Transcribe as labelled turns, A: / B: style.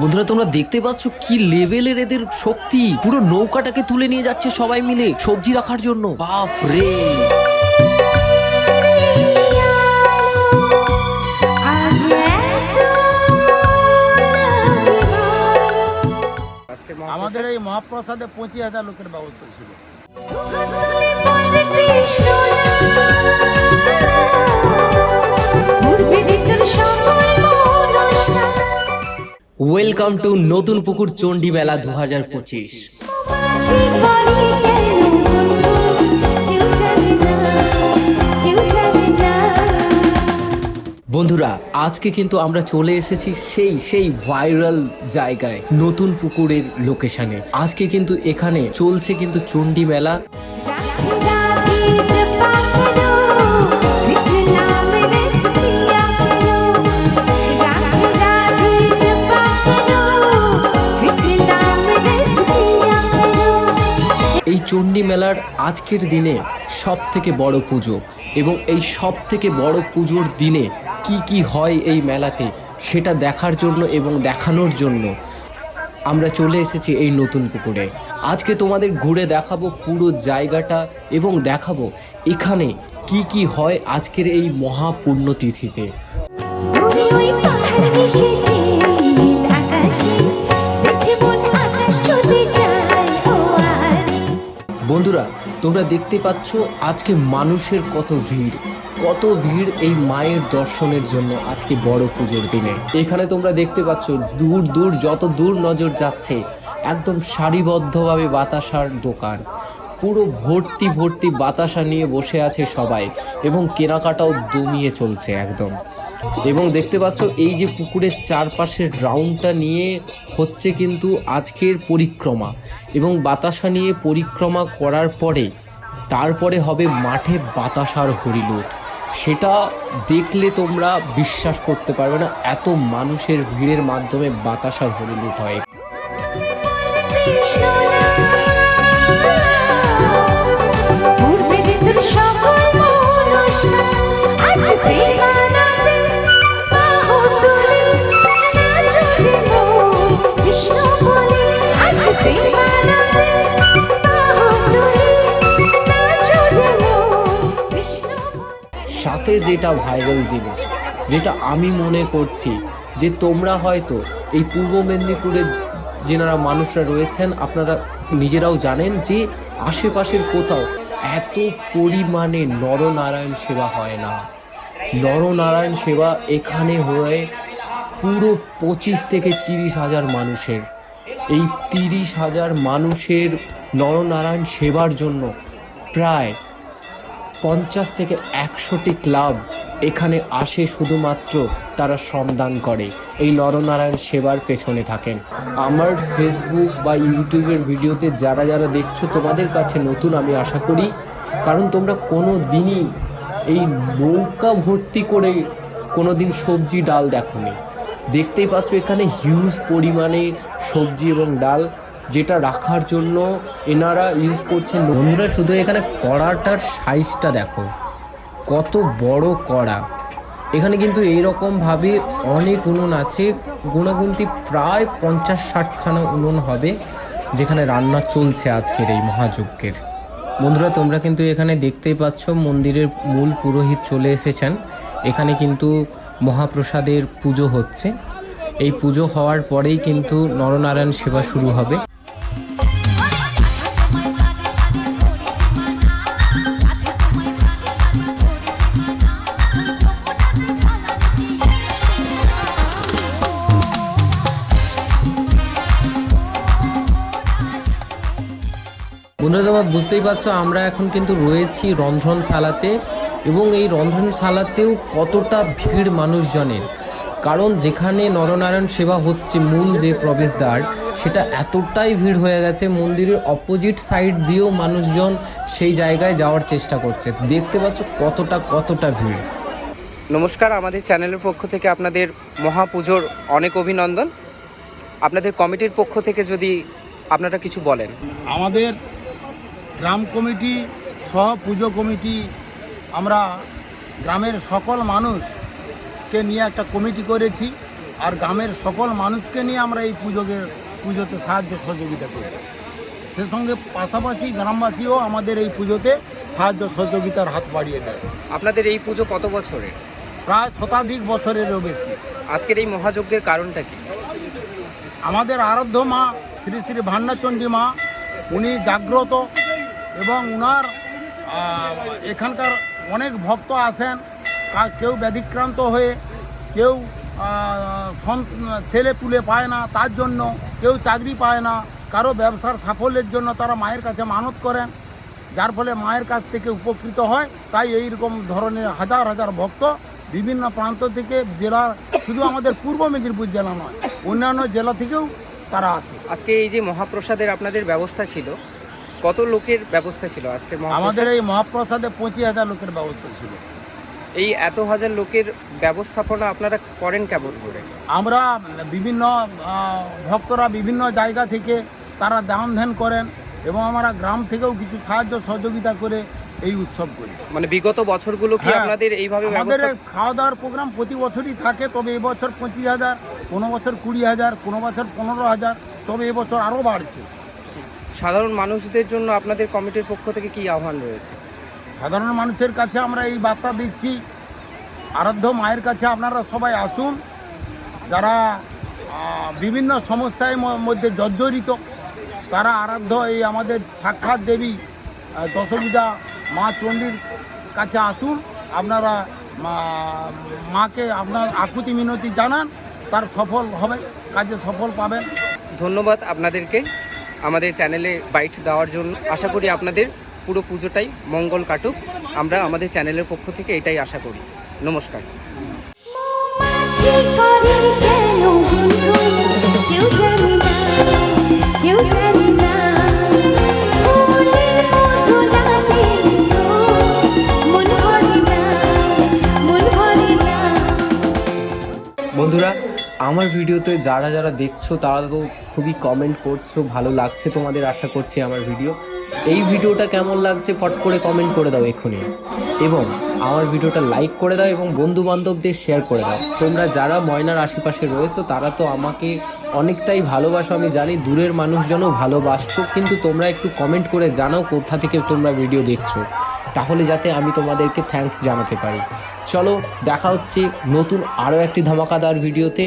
A: বন্ধুরা তোমরা দেখতে পাচ্ছ কি লেভেলের এদের শক্তি? পুরো নৌকাটাকে তুলে নিয়ে যাচ্ছে সবাই মিলে সবজি রাখার জন্য। বাপ রে
B: আমাদের এই মহাপ্রসাদে পঁচিশ হাজার লোকের ব্যবস্থা ছিল।
A: ওয়েলকাম টু নতুন পুকুর চণ্ডী মেলা দু হাজার পঁচিশ। বন্ধুরা, আজকে কিন্তু আমরা চলে এসেছি সেই সেই ভাইরাল জায়গায়, নতুন পুকুরের লোকেশনে আজকে কিন্তু এখানে চলছে কিন্তু চণ্ডী মেলা। চণ্ডী মেলার আজকের দিনে সব থেকে বড় পুজো এবং এই সব থেকে বড় পুজোর দিনে কি কি হয় এই মেলাতে সেটা দেখার জন্য এবং দেখানোর জন্য আমরা চলে এসেছি এই নতুন পুকুরে। আজকে তোমাদের ঘুরে দেখাবো পুরো জায়গাটা এবং দেখাবো এখানে কি কি হয় আজকের এই মহাপুণ্যতিথিতে বন্ধুরা তোমরা দেখতে পাচ্ছ আজকে মানুষের কত ভিড় কত ভিড় এই মায়ের দর্শনের জন্য আজকে বড় পুজোর দিনে। এখানে তোমরা দেখতে পাচ্ছ দূর দূর যত দূর নজর যাচ্ছে, একদম সারিবদ্ধভাবে বাতাসার দোকান। পুরো ভর্তি ভর্তি বাতাসা নিয়ে বসে আছে সবাই এবং কেনাকাটাও দমিয়ে চলছে একদম। এবং দেখতে পাচ্ছ, এই যে পুকুরের চারপাশের রাউন্ডটা নিয়ে হচ্ছে কিন্তু আজকের পরিক্রমা। এবং বাতাসা নিয়ে পরিক্রমা করার পরে তারপরে হবে মাঠে বাতাসার হরিলুট। সেটা দেখলে তোমরা বিশ্বাস করতে পারবে না, এত মানুষের ভিড়ের মাধ্যমে বাতাসার হরিলুট হয়। সাথে যেটা ভাইরাল জিনিস, যেটা আমি মনে করছি যে তোমরা হয়তো এই পূর্ব মেদিনীপুরের যেনারা মানুষরা রয়েছেন, আপনারা নিজেরাও জানেন যে আশেপাশের কোথাও এত পরিমাণে নরনারায়ণ সেবা হয় না। নরনারায়ণ সেবা এখানে হয়ে পুরো পঁচিশ থেকে তিরিশ হাজার মানুষের। এই তিরিশ হাজার মানুষের নরনারায়ণ সেবার জন্য প্রায় পঞ্চাশ থেকে একশোটি ক্লাব এখানে আসে শুধুমাত্র তারা শ্রমদান করে, এই নরনারায়ণ সেবার পেছনে থাকেন। আমার ফেসবুক বা ইউটিউবের ভিডিওতে যারা যারা দেখছ, তোমাদের কাছে নতুন আমি আশা করি, কারণ তোমরা কোনো দিনই এই নৌকা ভর্তি করে কোনো দিন সবজি ডাল দেখোনি। দেখতেই পাচ্ছ এখানে হিউজ পরিমাণে সবজি এবং ডাল যেটা রাখার জন্য এনারা ইউজ করছেন। বন্ধুরা, শুধু এখানে কড়াটার সাইজটা দেখো। কত বড় কড়া। এখানে কিন্তু এইরকমভাবে অনেক উনুন আছে। গুণাগুন্তি প্রায় পঞ্চাশ ষাটখানা উনুন হবে, যেখানে রান্না চলছে আজকের এই মহাযজ্ঞের। বন্ধুরা, তোমরা কিন্তু এখানে দেখতেই পাচ্ছ মন্দিরের মূল পুরোহিত চলে এসেছেন। এখানে কিন্তু মহাপ্রসাদের পুজো হচ্ছে। এই পুজো হওয়ার পরেই কিন্তু নরনারায়ণ সেবা শুরু হবে। বুঝতেই পারছ আমরা এখন কিন্তু রয়েছি রন্ধনশালাতে এবং এই রন্ধনশালাতেও কতটা ভিড় মানুষজনের। কারণ যেখানে নরনারায়ণ সেবা হচ্ছে মূল যে প্রবেশদ্বার সেটা এতটাই ভিড় হয়ে গেছে মন্দিরের অপোজিট সাইড দিয়েও মানুষজন সেই জায়গায় যাওয়ার চেষ্টা করছে। দেখতে পাচ্ছ কতটা কতটা ভিড়।
C: নমস্কার আমাদের চ্যানেলের পক্ষ থেকে আপনাদের মহাপুজোর অনেক অভিনন্দন। আপনাদের কমিটির পক্ষ থেকে যদি আপনারা কিছু বলেন।
B: আমাদের গ্রাম কমিটি সহ পুজো কমিটি আমরা গ্রামের সকল মানুষকে নিয়ে একটা কমিটি করেছি আর গ্রামের সকল মানুষকে নিয়ে আমরা এই পুজোকে পুজোতে সাহায্য সহযোগিতা করি সে সঙ্গে পাশাপাশি গ্রামবাসীও আমাদের এই পুজোতে সাহায্য সহযোগিতার হাত বাড়িয়ে দেয়।
C: আপনাদের এই পুজো কত বছরের?
B: প্রায় শতাধিক বছরেরও বেশি।
C: আজকের এই মহাযজ্ঞের কারণটা কি?
B: আমাদের আরাধ্য মা শ্রী শ্রী ভান্ডাচণ্ডী মা উনি জাগ্রত এবং ওনার এখানকার অনেক ভক্ত আসেন কেউ ব্যাধিক্রান্ত হয়ে, কেউ ছেলে পুলে পায় না তার জন্য, কেউ চাকরি পায় না, কারও ব্যবসার সাফল্যের জন্য তারা মায়ের কাছে মানত করেন, যার ফলে মায়ের কাছ থেকে উপকৃত হয়, তাই এই রকম ধরনের হাজার হাজার ভক্ত বিভিন্ন প্রান্ত থেকে জেলার শুধু আমাদের পূর্ব মেদিনীপুর জেলা নয়, অন্যান্য জেলা থেকেও তারা আছে
C: আজকে এই যে মহাপ্রসাদের আপনাদের ব্যবস্থা ছিল কত লোকের ব্যবস্থা ছিল আজকে
B: আমাদের এই মহাপ্রসাদে পঁচিশ হাজার লোকের ব্যবস্থা ছিল।
C: এই এত হাজার লোকের ব্যবস্থাপনা আপনারা করেন কেমন করে?
B: আমরা বিভিন্ন ভক্তরা বিভিন্ন জায়গা থেকে তারা দান ধ্যান করেন এবং আমরা গ্রাম থেকেও কিছু সাহায্য সহযোগিতা করে এই উৎসব করি।
C: মানে বিগত বছরগুলো কি
B: হ্যাঁ,
C: আপনাদের এইভাবে
B: আমাদের খাওয়া দাওয়ার প্রোগ্রাম প্রতি বছরই থাকে তবে এবছর পঁচিশ হাজার কোনো বছর কুড়ি হাজার কোনো বছর পনেরো হাজার তবে এবছর আরও বাড়ছে।
C: সাধারণ মানুষদের জন্য আপনাদের কমিটির পক্ষ থেকে কি আহ্বান রয়েছে?
B: সাধারণ মানুষের কাছে আমরা এই বার্তা দিচ্ছি। আরাধ্য মায়ের কাছে আপনারা সবাই আসুন। যারা বিভিন্ন সমস্যায় মধ্যে জর্জরিত তারা আরাধ্য এই আমাদের সাক্ষাৎ দেবী দশবিধা মা চণ্ডীর কাছে আসুন। আপনারা মাকে আপনার আকুতি মিনতি জানান। তার সফল হবে কাজে সফল পাবেন।
C: ধন্যবাদ আপনাদেরকে। আমাদের চ্যানেলে বাইট দেওয়ার জন্য আশা করি আপনাদের পুরো পুজোটাই মঙ্গল কাটুক। আমরা আমাদের চ্যানেলের পক্ষ থেকে এটাই আশা করি। নমস্কার।
A: আমার ভিডিওতে যারা যারা দেখছ, তারা তো খুবই কমেন্ট করছ, ভালো লাগছে তোমাদের আশা করছি আমার ভিডিও। এই ভিডিওটা কেমন লাগছে ফট করে কমেন্ট করে দাও এক্ষুনি। এবং আমার ভিডিওটা লাইক করে দাও এবং বন্ধু বান্ধবদের শেয়ার করে দাও। তোমরা যারা ময়নার আশেপাশে রয়েছো, তারা তো আমাকে অনেকটাই ভালোবাসো। আমি জানি দূরের মানুষজনও ভালোবাসছো, কিন্তু তোমরা একটু কমেন্ট করে জানাও কোথা থেকে তোমরা ভিডিও দেখছ। তাহলে যাতে আমি তোমাদেরকে থ্যাঙ্কস জানাতে পারি। চলো, দেখা হচ্ছে নতুন আরও একটি ধামাকাদার ভিডিওতে